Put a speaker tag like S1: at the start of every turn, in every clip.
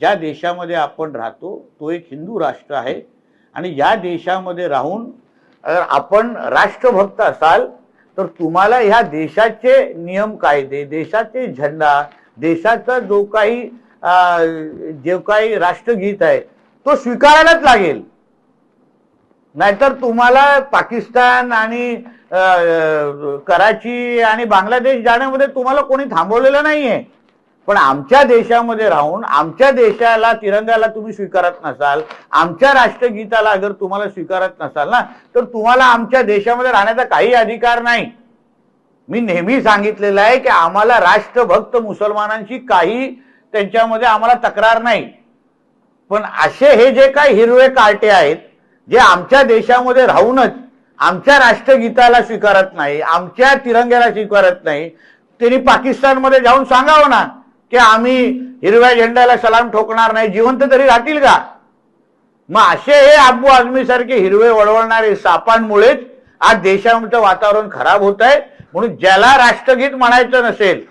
S1: ज्या देशामध्ये आपण राहतो तो एक हिंदू राष्ट्र आहे. आणि या देशामध्ये राहून आपण राष्ट्रभक्त असाल तर तुम्हाला ह्या देशाचे नियम कायदे देशाचे झेंडा देशाचा जो काही जे काही राष्ट्रगीत आहे तो स्वीकारायलाच लागेल. नाहीतर तुम्हाला पाकिस्तान आणि कराची आणि बांगलादेश जाण्यामध्ये तुम्हाला कोणी थांबवलेलं नाहीये. पण आमच्या देशामध्ये राहून आमच्या देशाला तिरंगाला तुम्ही स्वीकारत नसाल आमच्या राष्ट्रगीताला अगर तुम्हाला स्वीकारत नसाल ना तर तुम्हाला आमच्या देशामध्ये राहण्याचा काही अधिकार नाही. मी नेहमी सांगितलेलं आहे की आम्हाला राष्ट्रभक्त मुसलमानांशी काही त्यांच्यामध्ये आम्हाला तक्रार नाही. पण असे हे जे काही हिरवे कार्टे आहेत जे आमच्या देशामध्ये राहूनच आमच्या राष्ट्रगीताला स्वीकारत नाही आमच्या तिरंग्याला स्वीकारत नाही त्यांनी पाकिस्तानमध्ये जाऊन सांगावं ना. की आम्ही हिरव्या झेंड्याला सलाम ठोकणार नाही जिवंत तरी राहतील का? मग असे हे अब्बू आझमी सारखे हिरवे वळवळणारे सापांमुळेच आज देशाचं वातावरण खराब होत आहे. म्हणून ज्याला राष्ट्रगीत म्हणायचं नसेल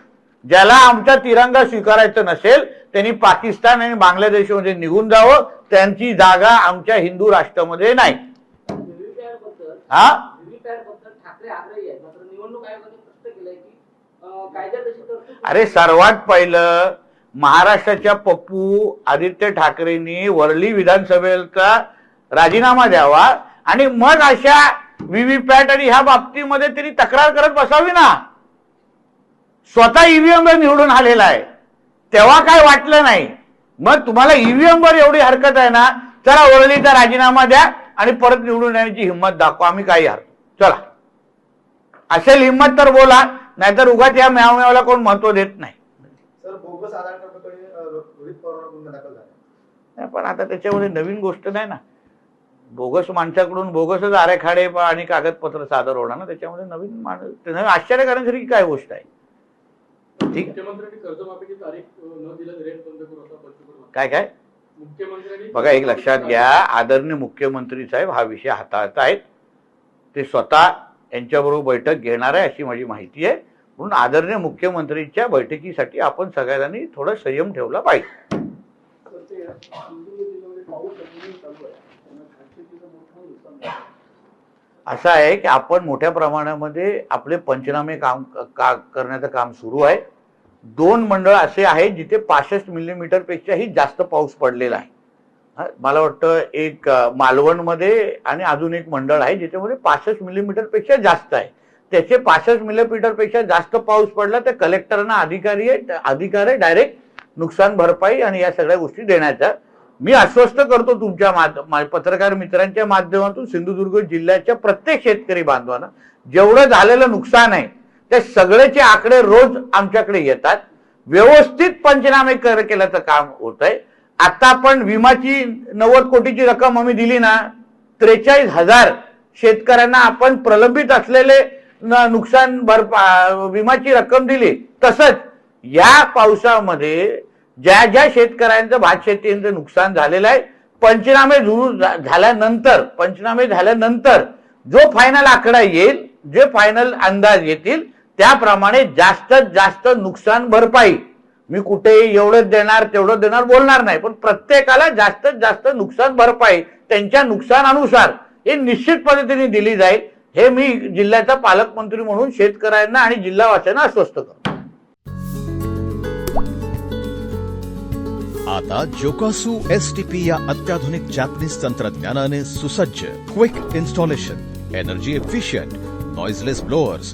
S1: ज्याला आमचा तिरंगा स्वीकारायचं नसेल त्यांनी पाकिस्तान आणि बांगलादेशमध्ये निघून जावं. त्यांची जागा आमच्या हिंदू राष्ट्रामध्ये नाही. हा? अरे सर्वात पहिलं महाराष्ट्राच्या पप्पू आदित्य ठाकरेंनी वरळी विधानसभेचा राजीनामा द्यावा आणि मग अशा व्हीव्हीपॅट आणि ह्या बाबतीमध्ये त्यांनी तक्रार करत बसावी ना. स्वतः ईव्हीएम निवडून आलेला आहे. तेव्हा काय वाटलं नाही. मग तुम्हाला ईव्हीएम वर एवढी हरकत आहे ना चला वरळीचा राजीनामा द्या आणि परत निवडून येण्याची हिंमत दाखवा. आम्ही काही हरतो चला. असेल हिंमत तर बोला. नाहीतर उगाच या म्याव म्यावला कोण महत्त्व देत नाही. पण आता त्याच्यामध्ये नवीन गोष्ट नाही ना. बोगस माणसाकडून बोगसच आरेखाडे आणि कागदपत्र सादर होणार ना त्याच्यामध्ये नवीन माणूस आश्चर्य करण्यासारखी काय गोष्ट आहे. ठीक. काय काय?
S2: मुख्यमंत्र्यांनी
S1: बघा एक लक्षात घ्या आदरणीय मुख्यमंत्री साहेब हा विषय हाताळत आहेत. ते स्वतः यांच्याबरोबर बैठक घेणार आहे अशी माझी माहिती आहे. म्हणून आदरणीय मुख्यमंत्रीच्या बैठकीसाठी आपण सगळ्यांनी थोडा संयम ठेवला पाहिजे.
S2: आहे
S1: असं आहे की आपण मोठ्या प्रमाणामध्ये आपले पंचनामे काम का करण्याचं काम सुरू आहे. दोन मंडळ असे आहेत जिथे पासष्ट मिलीमीटर पेक्षाही जास्त पाऊस पडलेला आहे. मला वाटतं एक मालवणमध्ये आणि अजून एक मंडळ आहे ज्याच्यामध्ये म्हणजे पासष्ट मिलीमीटरपेक्षा जास्त आहे. त्याचे पासष्ट मिलीमीटरपेक्षा जास्त पाऊस पडला तर कलेक्टरना अधिकारी आहे अधिकार आहे डायरेक्ट नुकसान भरपाई आणि या सगळ्या गोष्टी देण्याचा. मी आश्वस्त करतो तुमच्या पत्रकार मित्रांच्या माध्यमातून सिंधुदुर्ग जिल्ह्याच्या प्रत्येक शेतकरी बांधवांना जेवढं झालेलं नुकसान आहे ते सगळ्याचे आकडे रोज आमच्याकडे येतात. व्यवस्थित पंचनामे कर केल्याचं काम होत आहे आता आपण विमाची नव्वद कोटीची रक्कम आम्ही दिली ना त्रेचाळीस हजार शेतकऱ्यांना आपण प्रलंबित असलेले नुकसान भरपा विमाची रक्कम दिली. तसंच या पावसामध्ये ज्या ज्या शेतकऱ्यांचं भात शेतीचं नुकसान झालेलं आहे पंचनामे झाल्यानंतर पंचनामे झाल्यानंतर जो फायनल आकडा येईल जे फायनल अंदाज येतील त्याप्रमाणे जास्तीत जास्त नुकसान भरपाई. मी कुठे एवढंच देणार तेवढं देणार बोलणार नाही पण प्रत्येकाला जास्तीत जास्त नुकसान भरपाई त्यांच्या नुकसानानुसार हे निश्चित पद्धतीने दिली जाईल. हे मी जिल्ह्याचा पालकमंत्री म्हणून शेतकऱ्यांना आणि जिल्हावासियांना आश्वस्त करतो.
S3: आता जोकासू एस टी पी या अत्याधुनिक जॅपनीज तंत्रज्ञानाने सुसज्ज quick installation energy efficient noiseless blowers